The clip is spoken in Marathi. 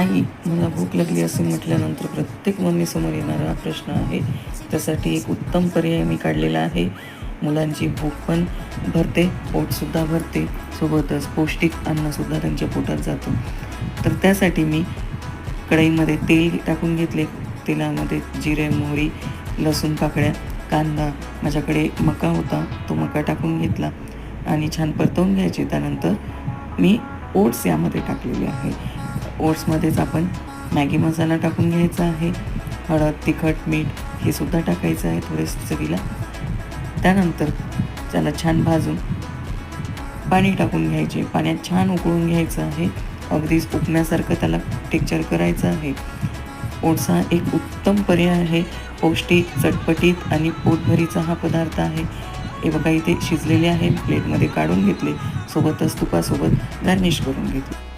आई मला भूक लागली असे म्हटल्यानंतर प्रत्येक मम्मीसमोर येणारा हा प्रश्न आहे. त्यासाठी एक उत्तम पर्याय मी काढलेला आहे. मुलांची भूक पण भरते पोटसुद्धा भरते. सोबतच पौष्टिक अन्नसुद्धा त्यांच्या पोटात जातं. तर त्यासाठी मी कढईमध्ये तेल टाकून घेतले. तेलामध्ये जिरे मोहरी लसूण पाकळ्या कांदा माझ्याकडे मका होता. तो मका टाकून घेतला आणि छान परतवून घ्यायचे. त्यानंतर मी ओट्स यामध्ये टाकलेले आहे. ओट्समध्येच आपण मॅगी मसाला टाकून घ्यायचा आहे. हळद तिखट मीठ हे सुद्धा टाकायचं आहे थोडेस चवीला. त्यानंतर त्याला छान भाजून पाणी टाकून घ्यायचे. पाण्यात छान उकळून घ्यायचं आहे. अगदीच उकण्यासारखं त्याला टेक्चर करायचं आहे. ओट्स हा एक उत्तम पर्याय आहे. पौष्टिक चटपटीत आणि पोटभरीचा हा पदार्थ आहे. हे बघा इथे शिजलेले आहे. प्लेटमध्ये काढून घेतले. सोबतच तुपासोबत गार्निश करून घेतले.